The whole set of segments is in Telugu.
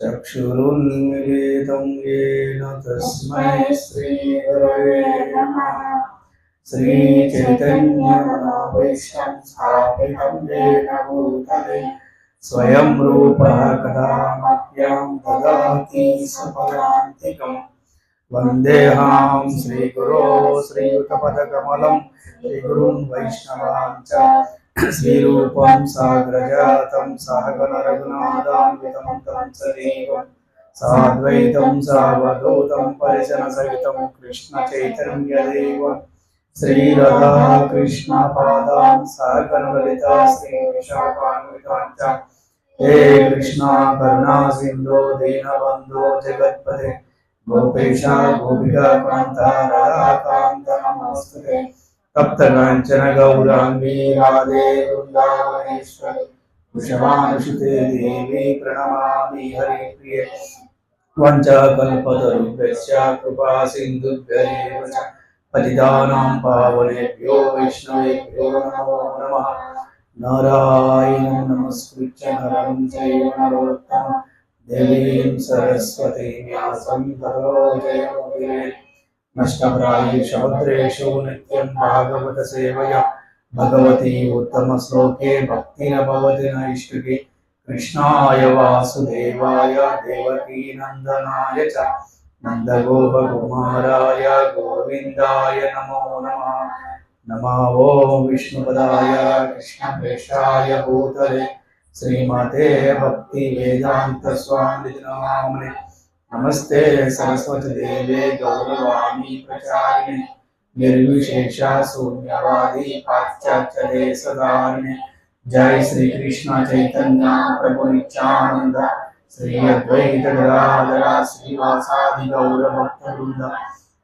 चक्षुरुन्मिलितं येन तस्मै श्रीगुरवे नमः श्रीचैतन्यमनोभीष्टं स्थापितं येन भूतले स्वयं रूपः कदा मह्यं ददाति सपदान्तिकम् वन्देहां श्रीगुरो श्रीयुतपदकमलं श्रीगुरुं वैष्णवां च श्रीरूपं साग्रजातं सहगणरघुनादान्वितं सदेवं साद्वैतं सावधूतं परिजनसहितं कृष्णचैतन्यदेवं श्रीराधाकृष्णपादां सहगणललिता श्रीविशाखान्विताञ्च हे कृष्णा करुणासिन्धो दीनबन्धो, जगत्पते। गोपेशा गोपिकान्ता राधाकान्त, नमोऽस्तु तप्तकाञ्चन गौराङ्गी राधे वृन्दावनेश्वरि वृषभानुसुते देवी प्रणमामि हरिप्रिये वञ्चाकल्पतरुभ्यश्च कृपा सिन्धुभ्यैव च पतितानां पावनेभ्यो वैष्णवेभ्यो नमो नमः नारायणं नमस्कृत्य नरं चैव नरोत्तमं देवीं सरस्वतीं व्यासं ततो जयमुदीरये नष्टप्रायेषु नित्यं भागवतसेवया भगवती उत्तमश्लोके भक्तिरभवति नैष्टिके कृष्णाय वासुदेवाय देवकीनन्दनाय च नन्दगोपकुमाराय गोविन्दाय नमो नमः नमो विष्णुपदाय कृष्णप्रेषाय भूतले श्रीमते भक्तिवेदान्तस्वामिति नाम्ने नमस्ते सरस्वती देवे गौरवाणी प्रचारिणे, निर्विशेष शून्यवादी पाश्चात्य देशधारिणे जय श्री कृष्ण चैतन्य, प्रभु नित्यानंद श्री अद्वैत गदाधर श्रीवासादि गौर भक्तवृंद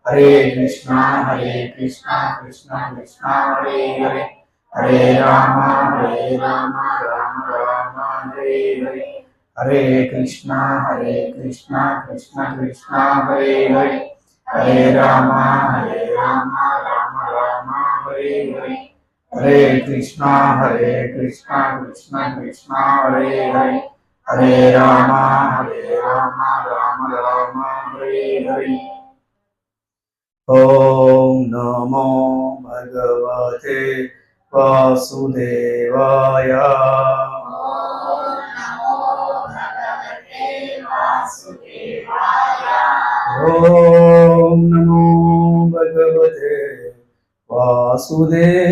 हरे कृष्णा हरे कृष्णा कृष्णा कृष्णा, हरे हरे। हरे राम हरे राम राम राम, हरे हरे। हरे कृष्णा हरे कृष्णा, कृष्ण, कृष्णा, हरे हरे। हरे राम हरे राम राम राम, हरे हरे। हरे कृष्णा हरे कृष्णा, कृष्ण, कृष्णा, हरे हरे। हरे राम हरे राम राम राम, हरे हरे। ॐ नमो भगवते वासुदेवाय। ॐ नमो भगवते वासुदेवाय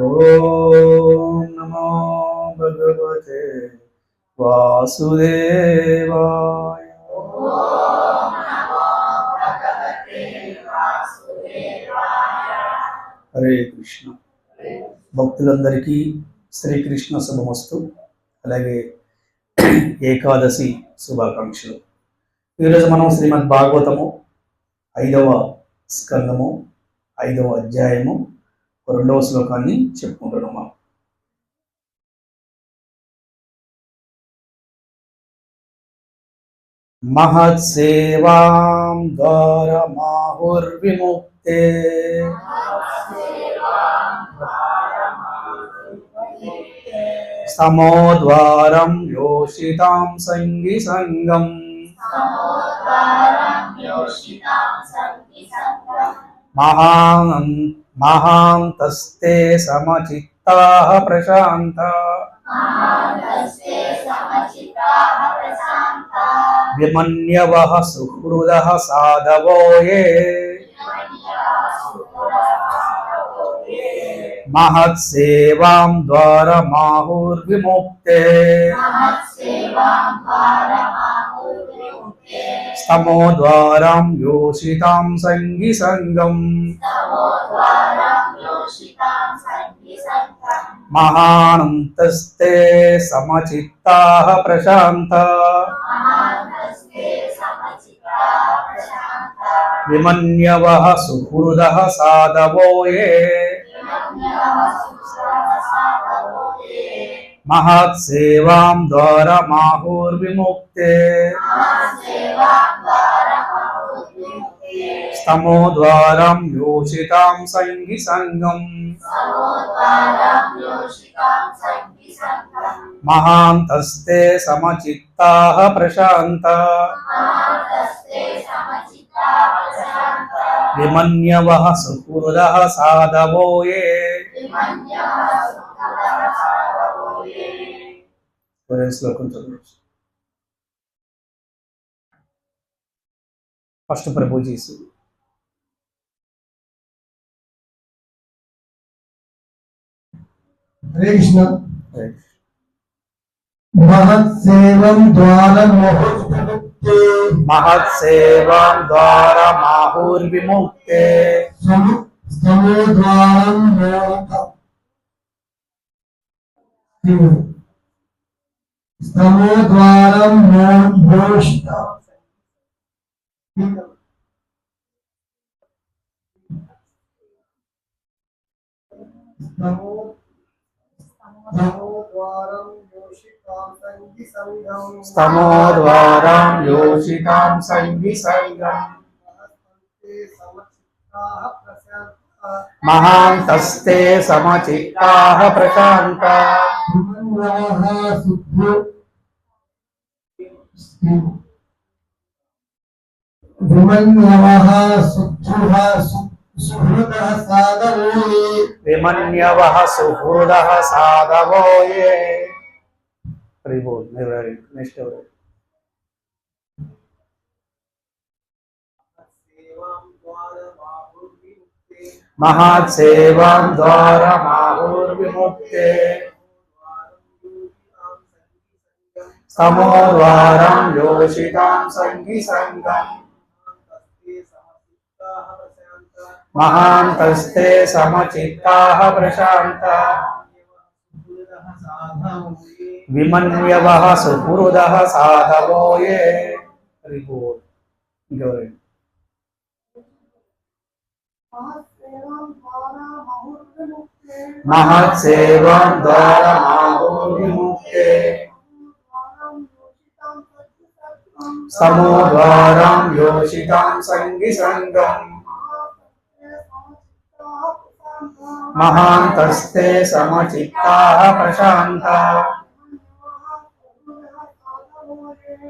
ॐ नमो भगवते वासुदेवाय హరే కృష్ణ భక్తులందరికీ శ్రీకృష్ణ శుభమస్తు. అలాగే ఏకాదశి శుభాకాంక్షలు. ఈరోజు మనం శ్రీమద్ భాగవతము ఐదవ స్కందము ఐదవ అధ్యాయము రెండవ శ్లోకాన్ని చెప్పుకుంటున్నాం మనం. మహత్సేవాం ద్వారమాహుర్విముక్తే. సమోద్వారం యోషితాం సంగి సంగం మహాన్ మహాంతస్తే సమచిత్తా ప్రశాంత విమన్యవ సుహృద సాధవో ఏ మహత్సేవాం ద్వారమాహుర్విముక్తే స్తమో ద్వారం యోషితాం సంగి సంగం మహానంతస్తే సమచిత్తా ప్రశాంత విమన్యవ సుహృద సాధవో ఏ మహత్సేవాం ద్వారమాహుర్విముక్తే స్తమోద్వారం యోషితాం సంగి సంగం మహాంతస్తే సమచిత్తాః ప్రశాంత విమన్యవః సుహృదః సాధవో ఏ ఒరే శ్లోకం చదువు ఫస్ట్ ప్రభు చేసి హరే కృష్ణ మహత్సేవం ద్వారమోహోత్తే మహత్సేవాం ద్వార మాహుర్విముక్తే స్తమో ద్వారం మోహ స్తమో ద్వారం మోష్ట స్తమో స్తమోద్వారం యోషితాం సంగి సంగం స్తమోద్వారాం యోషితాం సంగి సంగం మహాంతస్తే సమచిత్తాః ప్రశాంత విమన్యవః శుద్ధః సుహృదః సాధవే విమన్యవః సుహృదః సాధవో ఏ హరి బోల్ నెక్స్ట్ ఎవరు మహాసేవాం ద్వార మాహుర్విముక్తే స్తమోద్వారం యోషితాం సంగి సంగం మహాంతస్తే సమచిత్తాః ప్రశాంత విమన్యవః సుహృదః సాధవో ఏ హరి బోల్ ఇంకెవరండి మహత్సేవం ద్వార మాహుర్విముక్తే సమోద్వారం యోషితాం సంగి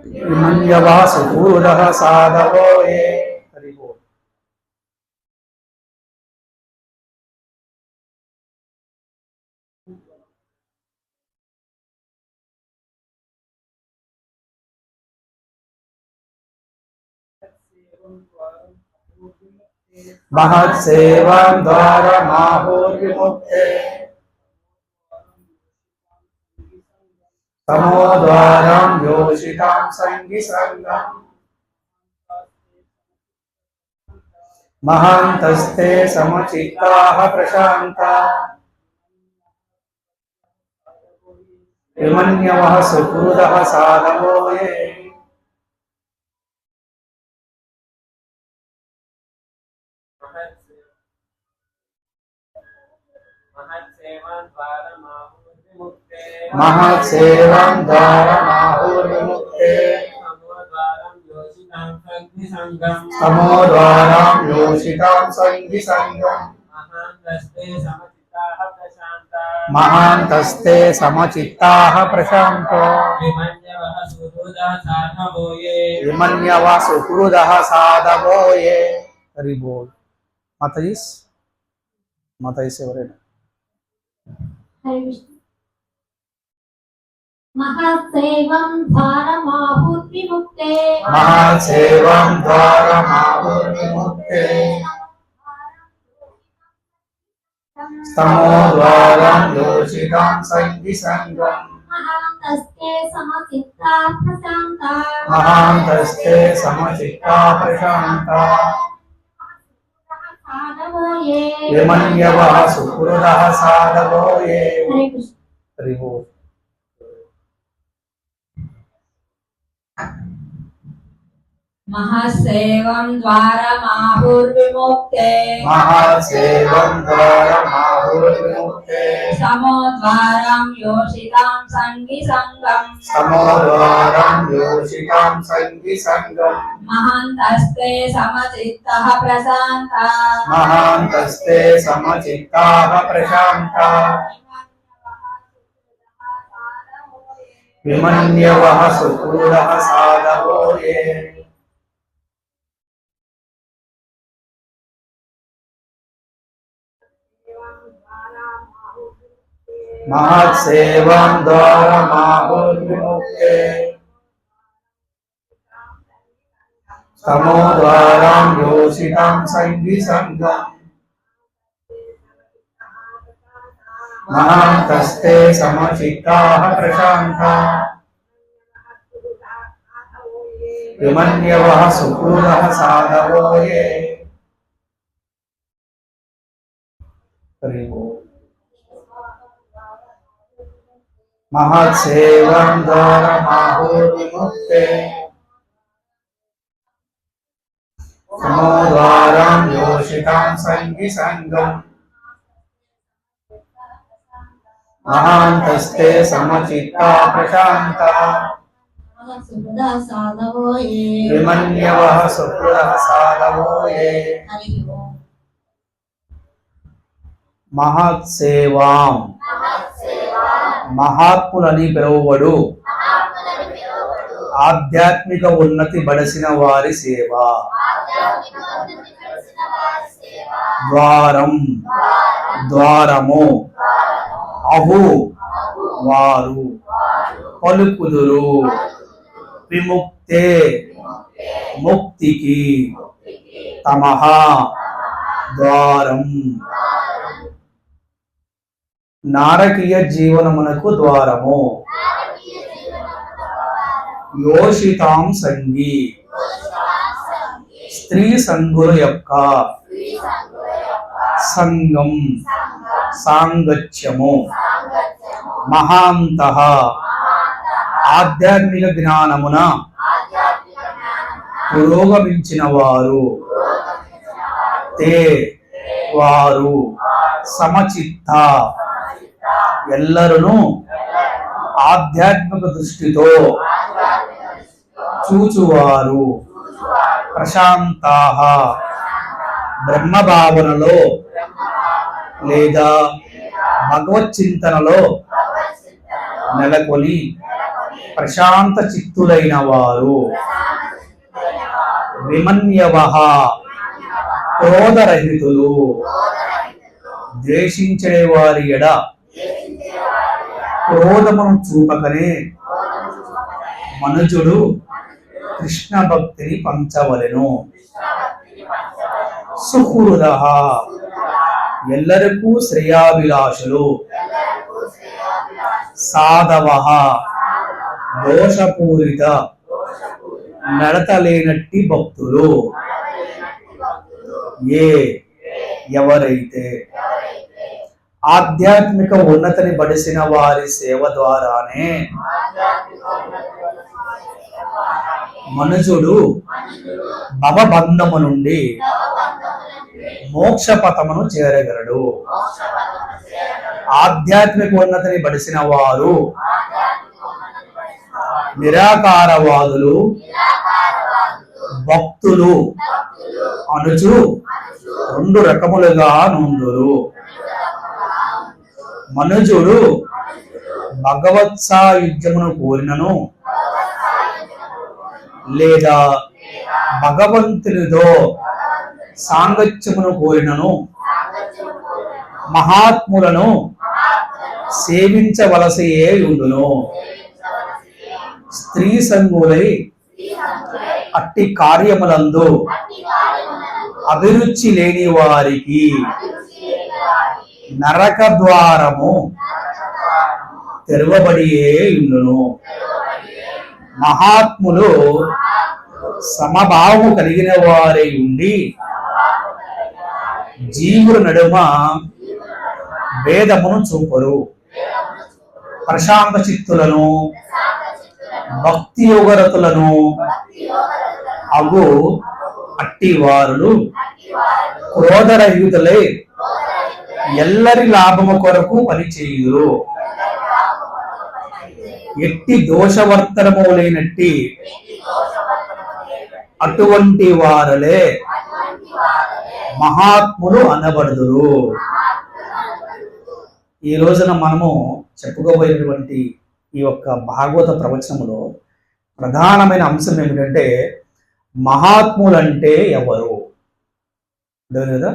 సంగం మహాంతస్తే సమచిత్తాః ప్రశాంత విమన్యవః సుహృదః సాధవో ఏ హరి బోల్ మహత్సేవాం ద్వార మాహుర్విముక్తే తమోద్వారం యోషితాం సంగి సంగం మహాంతస్తే సమచిత్తాః ప్రశాంత మహత్సేవం ద్వార మాహుర్విముక్తే తమోద్వారం యోషితాం సంగి సంగం మహాంతస్తే సమచిత్తాః ప్రశాంతో. విమన్యవ సుహృదః సాధవోయే. హరి బోల్. మాతజీస్ మాతజీస్ ఎవరైనా? మహాసేవం ద్వారమాహుర్విముక్తే మహాసేవం ద్వార మాహుర్విముక్తే తమోద్వారం యోషితాం సంగి సంగం మహాంతస్తే సమచిత్తా ప్రశాంత మహాంతస్తే సమచిత్తా ప్రశాంత సాధవో ఏ విమన్యవ సుహృదః సాధవో ఏ హరే కృష్ణ महसेवं द्वारमाहुर्विमुक्ते। महासेवं द्वारमाहुर्विमुक्ते। समो द्वारं योषितां सङ्गिसङ्गम् समोद्वारं योषितां सङ्गिसङ्गम् महान्तस्ते समचित्तः प्रशान्ता। महान्तस्ते समचित्ताः प्रशान्ता। विमन्यवः सुहृदः साधवो ये महत्सेवां द्वारमाहुर्विमुक्ते तमोद्वारां योषितां सङ्गिसङ्गम् महान्तस्ते समचित्ताः प्रशान्ता। विमन्यवः सुहृदः साधवो ये। महत्सेवं द्वारमाहुर्विमुक्ते। समोद्वारां योषितां सङ्गिसङ्गम् అహాంతస్తే సమచిత్తా ప్రశాంత సాధవో మహాత్ములని పిలువబడు ఆధ్యాత్మిక ఉన్నతి బడసిన వారి సేవ ద్వారం ద్వారము అహు వారు పలుకుదురు. విముక్తే ముక్తికి తమహ ద్వారం. నారకీయ జీవనమునకు ద్వారము. యోషితాం సంగి. స్త్రీ సంగుల యొక్క సంగం సాంగత్యము. మహాంత. ఆధ్యాత్మిక జ్ఞానమున పురోగమించిన వారు తే వారు సమచిత్త. ఎల్లరును ఆధ్యాత్మిక దృష్టితో చూచువారు. ప్రశాంతాహ బ్రహ్మ భావనలో లేదా భగవత్ చింతనలో నెలకొని ప్రశాంత చిత్తులైన వారు విమన్యవహ క్రోధరహితులు ద్వేషించే వారి ఎడ క్రోధమును చూపకనే మనుజుడు కృష్ణ భక్తిని పంచవలెను. సుహృద ఎల్లరికూ శ్రేయాభిలాషులు. సాధవ దోషపూరిత. నడతలేనట్టి భక్తులు. ఏ? ఎవరైతే? ఆధ్యాత్మిక ఉన్నతిని బడిసిన వారి సేవ ద్వారానే. మనుషుడు భవబంధము నుండి మోక్ష పథమును చేరగలడు. ఆధ్యాత్మిక ఉన్నతిని బడిసిన వారు నిరాకారవాదులు భక్తులు అనుచు రెండు రకములుగా నుండురు మనుజుడు భగవత్ సాయుధ్యమును కోరినను లేదా భగవంతునితో సాంగత్యమును కోరినను మహాత్ములను సేవించవలసయే ఉండును. స్త్రీ సంగులై అట్టి కార్యములందు అభిరుచి లేని వారికి నరక ద్వారము తెరవబడియే ఉండును. మహాత్ములు సమభావము కలిగిన వారై ఉండి జీవుల నడుమ భేదమును చూపరు. ప్రశాంత చిత్తులను భక్తి యోగరతులను అగు అట్టివారులు. క్రోధరహితులై ఎల్లరి లాభము కొరకు పనిచేయురు ఎట్టి దోషవర్తనము లేనట్టి అటువంటి వారలే మహాత్ములు అనబడుదురు. ఈ రోజున మనము చెప్పుకోబోయేటువంటి ఈ యొక్క భాగవత ప్రవచనములో ప్రధానమైన అంశం ఏమిటంటే మహాత్ములంటే ఎవరు? లేదా కదా?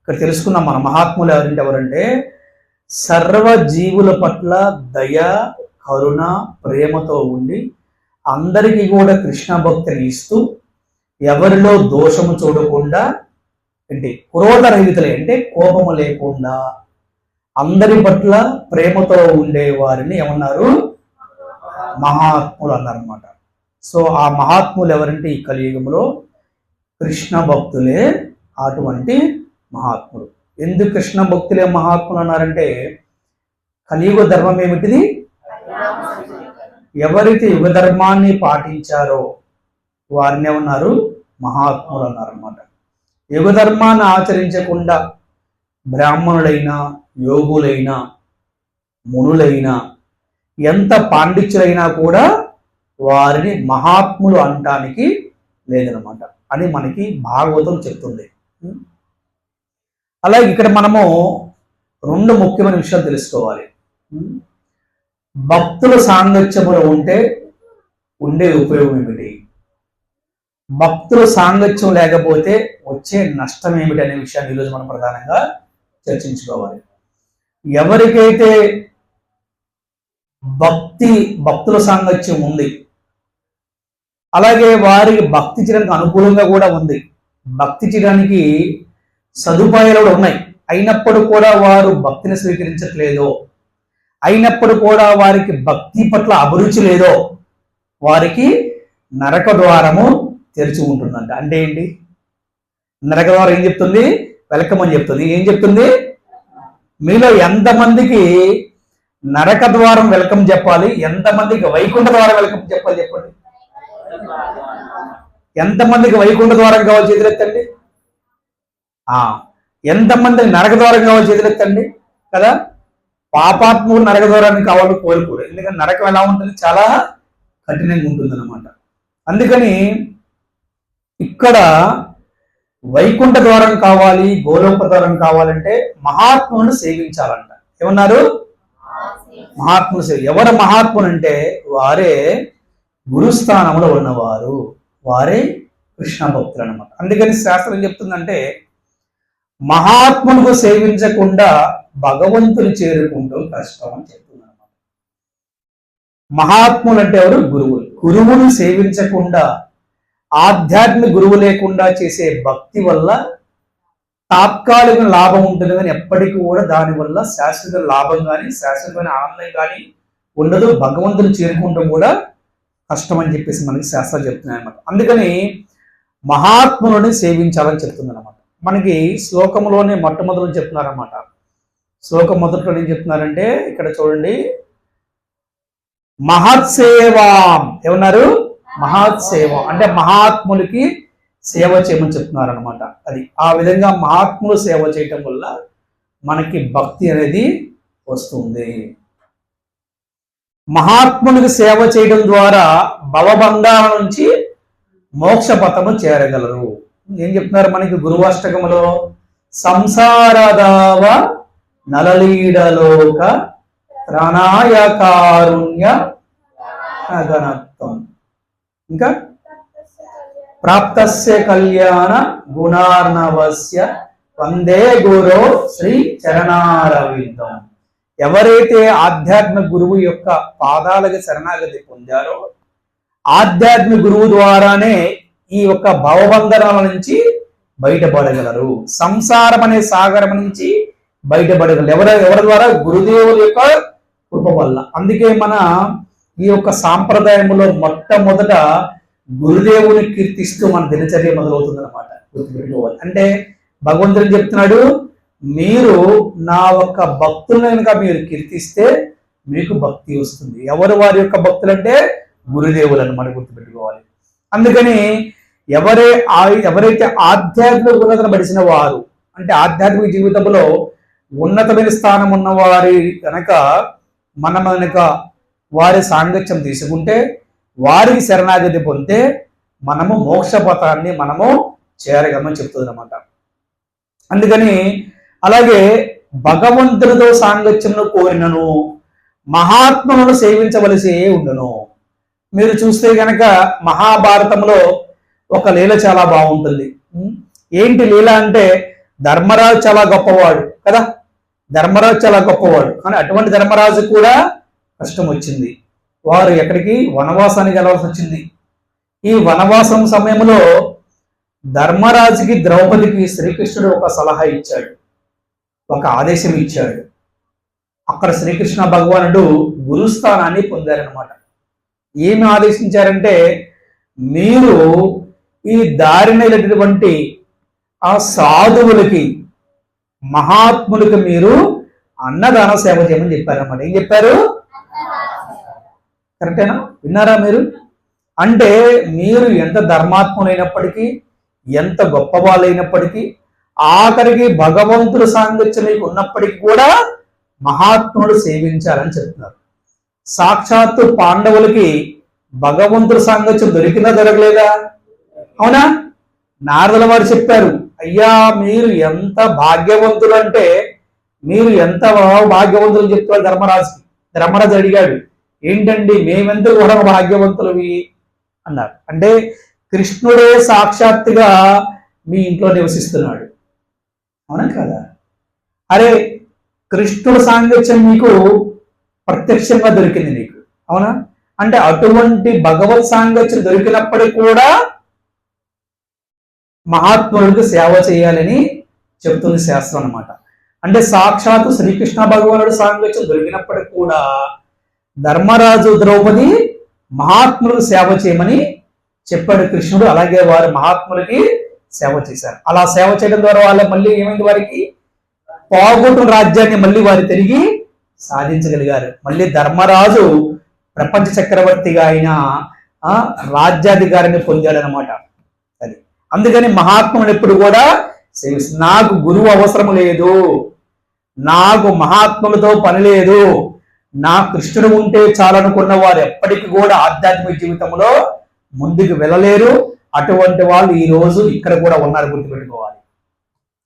ఇక్కడ తెలుసుకున్నాం మన మహాత్ములు ఎవరంటే ఎవరంటే సర్వ జీవుల పట్ల దయ కరుణ ప్రేమతో ఉండి అందరికీ కూడా కృష్ణ భక్తిని ఇస్తూ ఎవరిలో దోషము చూడకుండా ఏంటి క్రోధరహితులే అంటే కోపము లేకుండా అందరి పట్ల ప్రేమతో ఉండే వారిని ఏమన్నారు? మహాత్ములు అన్నారన్నమాట. సో ఆ మహాత్ములు ఎవరంటే ఈ కలియుగంలో కృష్ణ భక్తులే అటువంటి మహాత్ములు. ఎందుకు కృష్ణ భక్తులే మహాత్ములు అన్నారంటే కలియుగ ధర్మం ఏమిటిది? ఎవరైతే యుగ ధర్మాన్ని పాటించారో వారినే ఉన్నారు మహాత్ములు అన్నారన్నమాట. యుగ ధర్మాన్ని ఆచరించకుండా బ్రాహ్మణులైనా యోగులైనా మునులైనా ఎంత పాండిత్యులైనా కూడా వారిని మహాత్ములు అనటానికి లేదనమాట అని మనకి భాగవతం చెప్తుంది. అలాగే ఇక్కడ మనము రెండు ముఖ్యమైన విషయాలు తెలుసుకోవాలి. భక్తుల సాంగత్యములు ఉంటే ఉండే ఉపయోగం ఏమిటి? భక్తుల సాంగత్యం లేకపోతే వచ్చే నష్టం ఏమిటి అనే విషయాన్ని ఈరోజు మనం ప్రధానంగా చర్చించుకోవాలి. ఎవరికైతే భక్తి భక్తుల సాంగత్యం ఉంది అలాగే వారికి భక్తి చేయడానికి అనుకూలంగా కూడా ఉంది. భక్తి చేయడానికి సదుపాయాలు కూడా ఉన్నాయి. అయినప్పుడు కూడా వారు భక్తిని స్వీకరించట్లేదో. అయినప్పుడు కూడా వారికి భక్తి పట్ల అభిరుచి లేదో వారికి నరక ద్వారము తెరిచి ఉంటుందంట. అంటే ఏంటి? నరక ద్వారం ఏం చెప్తుంది? వెల్కమ్ అని చెప్తుంది. ఏం చెప్తుంది? మీలో ఎంతమందికి నరక ద్వారం వెల్కమ్ చెప్పాలి? ఎంతమందికి వైకుంఠ ద్వారం వెల్కమ్ చెప్పాలి చెప్పండి. ఎంతమందికి వైకుంఠ ద్వారం కావాలి చేతులెత్తండి? ఎంతమందికి నరక ద్వారం కావాలి చేతులెత్తండి? కదా? పాపాత్ముడు నరక ద్వారాన్ని కావాలి కోరుకోరు. ఎందుకంటే నరకం ఎలా ఉంటుంది? చాలా కఠినంగా ఉంటుంది అనమాట అందుకని ఇక్కడ వైకుంఠ ద్వారం కావాలి గోలోక ద్వారం కావాలంటే మహాత్ములను సేవించాలంట. ఏమన్నారు? మహాత్ములు సేవ ఎవరు మహాత్ములు అంటే వారే గురుస్థానంలో ఉన్నవారు. వారే కృష్ణ భక్తులు అనమాట అందుకని శాస్త్రం చెప్తుందంటే మహాత్ములకు సేవించకుండా భగవంతుని చేరుకుంటూ కష్టం అని చెప్తున్నారు అనమాట మహాత్ములు అంటే ఎవరు? గురువులు. గురువును సేవించకుండా ఆధ్యాత్మిక గురువు లేకుండా చేసే భక్తి వల్ల తాత్కాలిక లాభం ఉంటుంది కానీ ఎప్పటికీ కూడా దానివల్ల శాశ్వత లాభం కానీ శాశ్వతమైన ఆనందం కానీ ఉండదు. భగవంతుని చేరుకుంటూ కూడా కష్టం అని చెప్పేసి మనకి శాస్త్రాలు చెప్తున్నాయి అనమాట అందుకని మహాత్ములని సేవించాలని చెప్తుంది అనమాట మనకి శ్లోకంలోనే మొట్టమొదలు చెప్తున్నారన్నమాట. శ్లోకం మొదట్లో ఏం చెప్తున్నారంటే ఇక్కడ చూడండి. మహత్సేవాం. ఏమన్నారు? మహాత్సేవం. అంటే మహాత్ములకి సేవ చేయమని చెప్తున్నారు అనమాట అది ఆ విధంగా మహాత్ములు సేవ చేయటం వల్ల మనకి భక్తి అనేది వస్తుంది. మహాత్మునికి సేవ చేయడం ద్వారా భవబంధాల నుంచి మోక్ష పథము చేరగలరు. ఏం చెప్తున్నారు మనకి గురువాష్టకములో? సంసారదావ నలలీడలోక త్రణాయ కారుణ్య గణత్వం ఇంకా? ప్రాప్తస్య కళ్యాణ గుణార్ణవస్య వందే గురో శ్రీ చరణారవిందం. ఎవరైతే ఆధ్యాత్మిక గురువు యొక్క పాదాలకు శరణాగతి పొందారో ఆధ్యాత్మిక గురువు ద్వారానే ఈ యొక్క భవబంధనాల నుంచి బయటపడగలరు. సంసారం అనే సాగరం నుంచి బయటపడగలరు ఎవరు ఎవరి ద్వారా? గురుదేవుల యొక్క కృప వల్ల. అందుకే మన ఈ యొక్క సాంప్రదాయంలో మొట్టమొదట గురుదేవుని కీర్తిస్తూ మన దినచర్య మొదలవుతుంది అనమాట గుర్తుపెట్టుకోవాలి. అంటే భగవంతుడు చెప్తున్నాడు మీరు నా యొక్క భక్తులను కనుక మీరు కీర్తిస్తే మీకు భక్తి వస్తుంది. ఎవరు వారి యొక్క భక్తులు అంటే గురుదేవులు అనమాట గుర్తుపెట్టుకోవాలి. అందుకని ఎవరే ఆ- ఎవరైతే ఆధ్యాత్మిక గుణతను పడిచిన వారు అంటే ఆధ్యాత్మిక జీవితంలో ఉన్నతమైన స్థానం ఉన్న వారి కనుక మనం కనుక వారి సాంగత్యం తీసుకుంటే వారికి శరణాగతి పొందితే మనము మోక్షపథాన్ని మనము చేరగమని చెప్తుంది అనమాట అందుకని అలాగే భగవంతునితో సాంగత్యమును కోరినను మహాత్ములను సేవించవలసి ఉండును. మీరు చూస్తే గనక మహాభారతంలో ఒక లీల చాలా బాగుంటుంది. ఏంటి లీల అంటే ధర్మరాజు చాలా గొప్పవాడు కదా? ధర్మరాజు చాలా గొప్పవాడు. కానీ అటువంటి ధర్మరాజు కూడా కష్టం వచ్చింది. వారు ఎక్కడికి? వనవాసానికి వెళ్ళవలసి వచ్చింది. ఈ వనవాసం సమయంలో ధర్మరాజుకి ద్రౌపదికి శ్రీకృష్ణుడు ఒక సలహా ఇచ్చాడు. ఒక ఆదేశం ఇచ్చాడు. అక్కడ శ్రీకృష్ణ భగవానుడు గురుస్థానాన్ని పొందారనమాట ఏమి ఆదేశించారంటే మీరు ఈ దారిన వెళ్ళినటువంటి ఆ సాధువులకి మహాత్ములకు మీరు అన్నదాన సేవ చేయమని చెప్పారన్నమాట. ఏం చెప్పారు? కరెక్టేనా? విన్నారా మీరు? అంటే మీరు ఎంత ధర్మాత్ములైనప్పటికీ ఎంత గొప్పవాళ్ళైనప్పటికీ ఆఖరికి భగవంతుడు సాంగత్యం మీకు ఉన్నప్పటికీ కూడా మహాత్ముడు సేవించాలని చెప్తున్నారు. సాక్షాత్తు పాండవులకి భగవంతుడు సాంగత్యం దొరికినా దొరకలేదా? అవునా? నారదుల వారు చెప్పారు అయ్యా మీరు ఎంత భాగ్యవంతులు అంటే మీరు ఎంత భాగ్యవంతులు చెప్తారు ధర్మరాజుకి ధర్మరాజు అడిగాడు ఏంటండి మేమెంత కూడా భాగ్యవంతులవి? అన్నారు. అంటే కృష్ణుడే సాక్షాత్తుగా మీ ఇంట్లో నివసిస్తున్నాడు. అవునా కదా? అరే కృష్ణుడు సాంగత్యం మీకు ప్రత్యక్షంగా దొరికింది నీకు. అవునా? అంటే అటువంటి భగవత్ సాంగత్యం దొరికినప్పటికీ కూడా మహాత్ములకు సేవ చేయాలని చెప్తుంది శాస్త్రం అనమాట అంటే సాక్షాత్తు శ్రీకృష్ణ భగవానుడు సాంగత్యం దొరికినప్పటికి కూడా ధర్మరాజు ద్రౌపది మహాత్ములకు సేవ చేయమని చెప్పాడు కృష్ణుడు. అలాగే వారు మహాత్ములకి సేవ చేశారు. అలా సేవ చేయడం ద్వారా వాళ్ళ మళ్ళీ ఏమైంది వారికి? పోగొట్టిన రాజ్యాన్ని మళ్ళీ వారు తిరిగి సాధించగలిగారు. మళ్ళీ ధర్మరాజు ప్రపంచ చక్రవర్తిగా అయిన ఆ, రాజ్యాధికారిని పొందాడనమాట అనమాట అందుకని మహాత్ముని ఎప్పుడు కూడా నాకు గురువు అవసరం లేదు. నాకు మహాత్ములతో పని లేదు. నా కృష్ణుడు ఉంటే చాలనుకున్న వారు ఎప్పటికీ కూడా ఆధ్యాత్మిక జీవితంలో ముందుకు వెళ్ళలేరు. అటువంటి వాళ్ళు ఈ రోజు ఇక్కడ కూడా ఉన్నారు గుర్తుపెట్టుకోవాలి.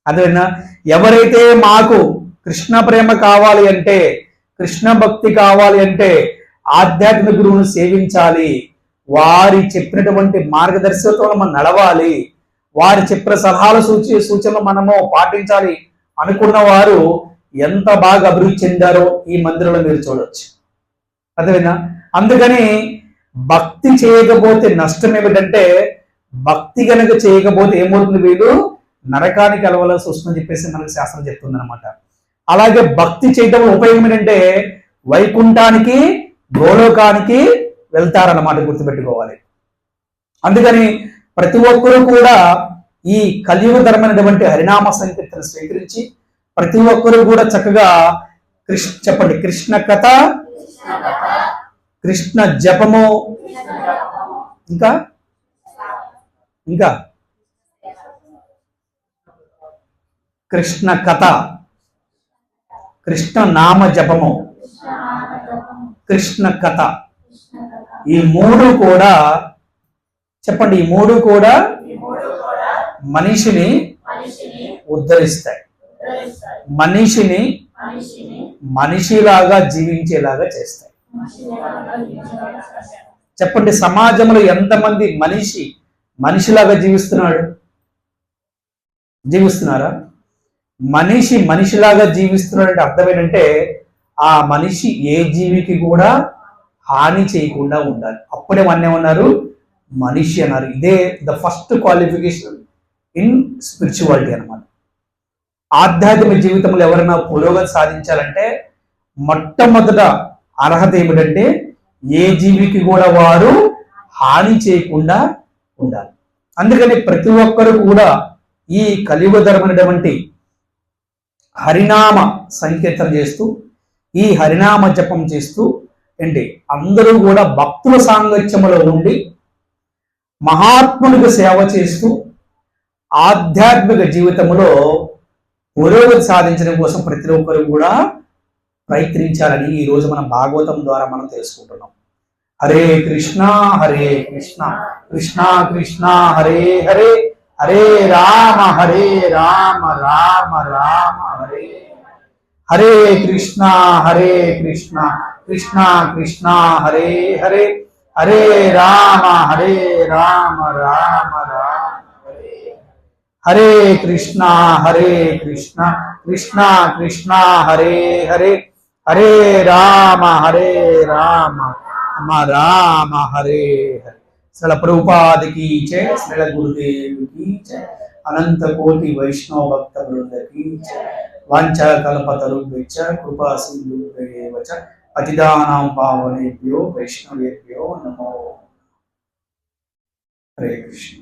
అదేనా ఎవరైతే మాకు కృష్ణ ప్రేమ కావాలి అంటే కృష్ణ భక్తి కావాలి అంటే ఆధ్యాత్మిక గురువును సేవించాలి వారి చెప్పినటువంటి మార్గదర్శకత్వంలో మనం నడవాలి వారు చెప్పిన సలహాలు సూచి సూచనలు మనము పాటించాలి అనుకున్న వారు ఎంత బాగా అభివృద్ధి చెందారో ఈ మందిరంలో మీరు చూడవచ్చు అదేనా అందుకని భక్తి చేయకపోతే నష్టం ఏమిటంటే భక్తి గనక చేయకపోతే ఏమవుతుంది వీళ్ళు నరకానికి వెళ్ళవలసి వస్తుందని చెప్పేసి మనకు శాస్త్రం చెప్తుంది అనమాట అలాగే భక్తి చేయడం ఉపయోగం ఏంటంటే వైకుంఠానికి గోలోకానికి వెళ్తారన్నమాట గుర్తుపెట్టుకోవాలి. అందుకని ప్రతి ఒక్కరూ కూడా ఈ కలియుగ ధర్మైనటువంటి హరినామ సంకీర్తన స్వీకరించి ప్రతి ఒక్కరూ కూడా చక్కగా కృష్ణ చెప్పండి కృష్ణ కథ కృష్ణ జపము ఇంకా? ఇంకా? కృష్ణ కథ కృష్ణ నామ జపము కృష్ణ కథ. ఈ మూడు కూడా చెప్పండి ఈ మూడు కూడా మనిషిని ఉద్ధరిస్తాయి. మనిషిని మనిషిలాగా జీవించేలాగా చేస్తాయి. చెప్పండి సమాజంలో ఎంతమంది మనిషి మనిషిలాగా జీవిస్తున్నాడు? జీవిస్తున్నారా? మనిషి మనిషిలాగా జీవిస్తున్నాడు అంటే అర్థం ఏంటంటే ఆ మనిషి ఏ జీవికి కూడా హాని చేయకుండా ఉండాలి. అప్పుడే మన ఏమన్నారు? మనిషి అన్నారు. ఇదే the first qualification in spirituality అన్నమాట. ఆధ్యాత్మిక జీవితంలో ఎవరైనా పురోగతి సాధించాలంటే మొట్టమొదట అర్హత ఏమిటంటే ఏ జీవికి కూడా వారు హాని చేయకుండా ఉండాలి. అందుకని ప్రతి ఒక్కరు కూడా ఈ కలియుగ ధర్మైనటువంటి హరినామ సంకీర్తన చేస్తూ ఈ హరినామ జపం చేస్తూ ఏంటి అందరూ కూడా భక్తుల సాంగత్యములో ఉండి మహాత్ములకు సేవ చేస్తూ ఆధ్యాత్మిక జీవితంలో పురోగతి సాధించడం కోసం ప్రతి ఒక్కరు కూడా ప్రయత్నించాలని ఈ రోజు మనం భాగవతం ద్వారా మనం తెలుసుకుంటున్నాం. హరే కృష్ణ హరే కృష్ణ కృష్ణ కృష్ణ హరే హరే హరే రామ హరే రామ రామ రామ హరే హరే కృష్ణ హరే కృష్ణ కృష్ణ కృష్ణ హరే హరే హరే రామ హరే రామ రామ రామ హరే హరే కృష్ణ హరే కృష్ణ కృష్ణ కృష్ణ హరే హరే హరే రామ హరే రామ రామ రామ హరే హరే శ్రీల ప్రభుపాదికి జయ శ్రీల గురుదేవికి జయ అనంత కోటి వైష్ణవ భక్త బృందకి జయ వాంఛ కల్పతరుభ్యశ్చ కృపా సింధుభ్యైవ చ పతిదానాం పావనేభ్యో వైష్ణవేభ్యో నమో హరే కృష్ణ